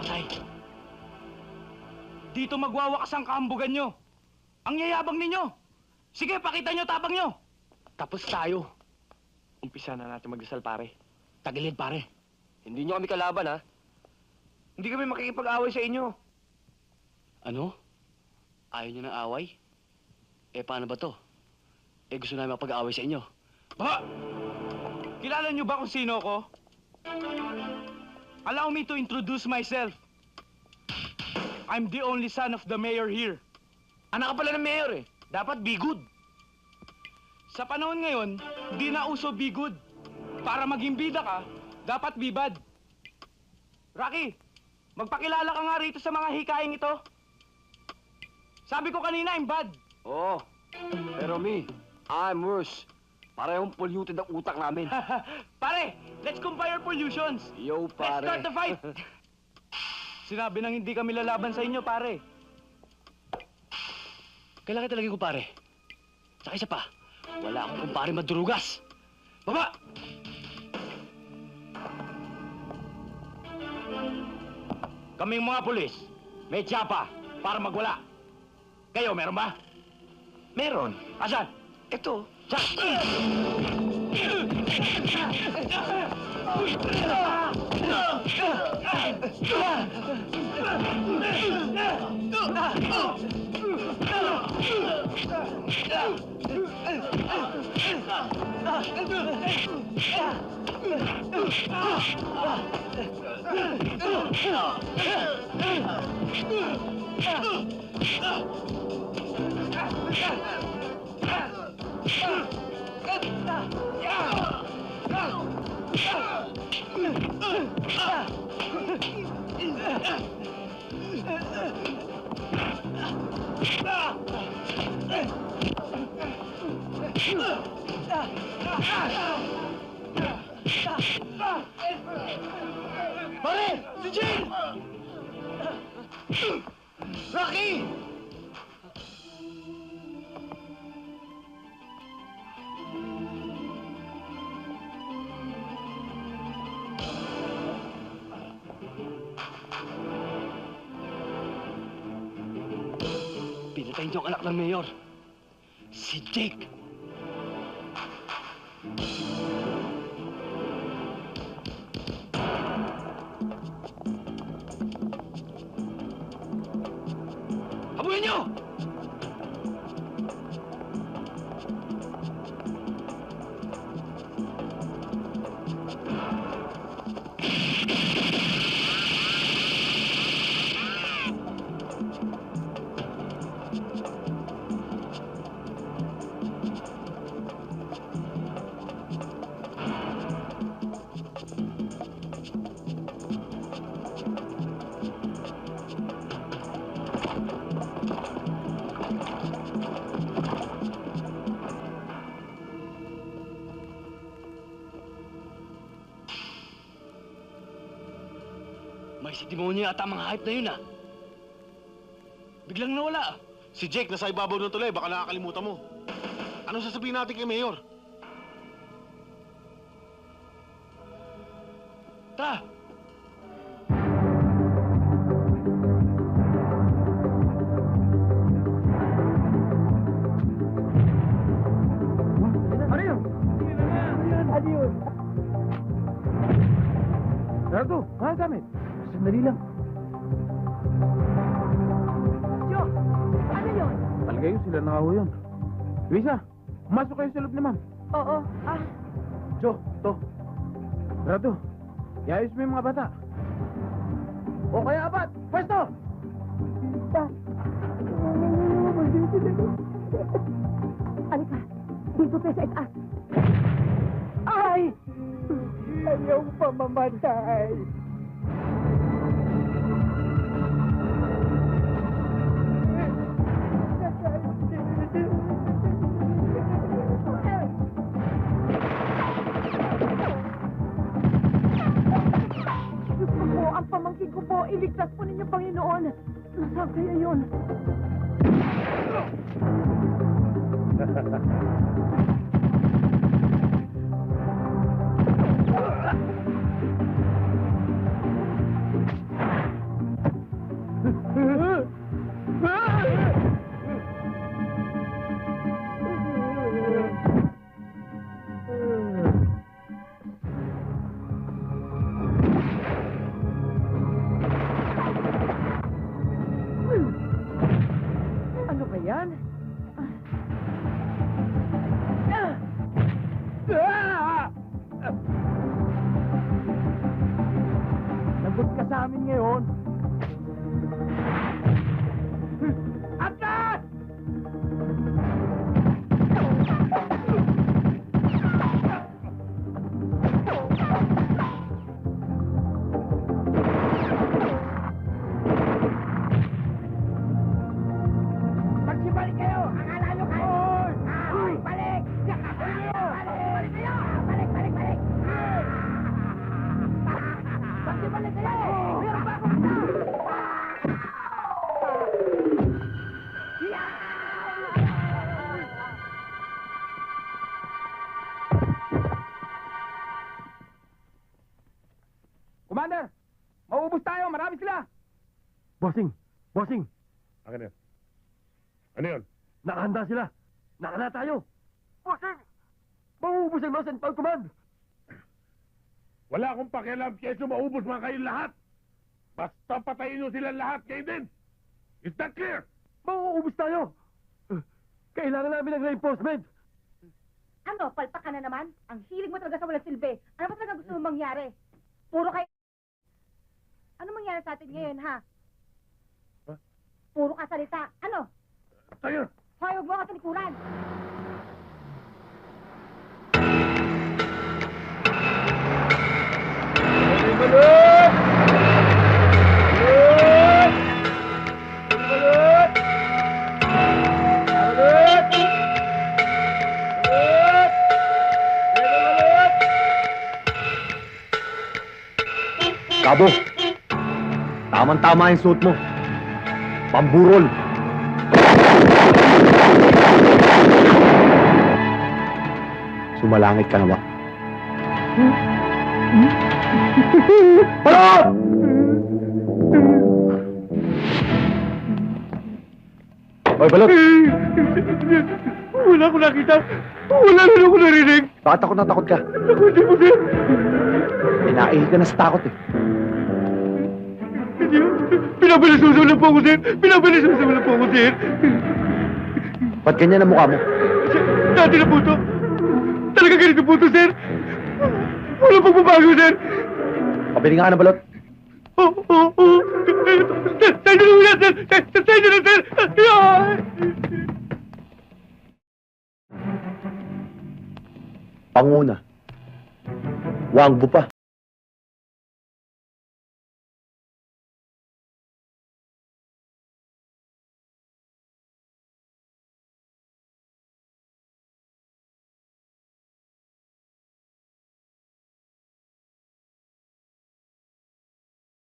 Patay. Dito magwawakas ang kahambugan nyo. Ang yayabang ninyo. Sige, pakita nyo tapang nyo. Tapos tayo. Umpisa na natin magdasal, pare. Tagilid, pare. Hindi nyo kami kalaban, ha? Hindi kami makikipag-away sa inyo. Ano? Ayaw niyo ng away? Eh, paano ba to? Eh, gusto namin makapag-away sa inyo. Ba? Kilala nyo ba kung sino ko? Allow me to introduce myself. I'm the only son of the mayor here. Anak ka pala ng mayor, eh. Dapat be good. Sa panahon ngayon, di na uso be good. Para maging bida ka, dapat be bad. Rocky, magpakilala ka nga rito sa mga hikaing ito. Sabi ko kanina, I'm bad. Oo. Pero me, I'm worse. Parehong polluted ang utak namin. Pare, let's compare pollutions. Yo, Let's pare. start the fight. Sinabi nang hindi kami lalaban sa inyo, pare. Kailangan talaga yung kumpare. Saka isa pa, wala akong kumpare madurugas. Baba! Kaming mga pulis, may tsapa para magwala. Kayo, meron ba? Meron. Asan? Ito. Sa... Pare! Si! Rocky! Pinatay niyo ang anak ng mayor. Si Jake. May si demonyo yata mga hype na yun ah. Biglang nawala ah. Si Jake nasa ibabaw ng tulay, baka nakakalimutan mo. Ano sasabihin natin kay Mayor? Tara! Ano yun? Ano yun? Mga gamit. Sandali lang. Jo, ano yun? Palagayo sila nakaho yun. Luisa, pumasok kayo sa loob ni ma'am. Oo, ah, Jo, to. Gerardo, iayos mo yung mga bata. O kaya apat, pwesto! alika. Dito tayo sa itaas. Ay! Ayaw pa mamatay. Sasakya yun! yan? Lagot ka sa amin ngayon. Commander! Mauubos tayo! Marami sila! Bossing! Bossing! Akin yun. Ano yun? Nakahanda sila! Nakahanda tayo! Bossing! Mauubos ang Lost and Found Command! Wala akong pakialam keso maubos mga kayo lahat. Basta patayin nyo sila lahat kayo din. Is that clear? Mauubos tayo! Kailangan namin ng reinforcement! Ano, palpak ka na naman? Ang hilig mo talaga sa walang silbi. Ano ba talaga gusto mong mangyari? Puro kayo... Mangyari sa atin ngayon, ha? Ha? Puro ka salita. Ano? Tayo! Hoy, huwag mo ako tinikulan. Kabo, tamang-tama yung suot mo. Pamburol. Sumalangit ka na ba? Hoy, balot! Wala ko nakita! Wala na ako narinig! Bakit takot na takot ka? Ako hindi mo sir! Pinaihi ka na sa takot eh. Lang po ako sir! Pinabalisusaw lang po ako sir! Ba't ganyan ang mukha mo? Dati na po to! Talaga ganito po to sir! Wala pong babago sir! Pabili nga ka ng balot. Oh, oh, oh! Sir, Sir, sir, sir! Panguna. Wangbo pa.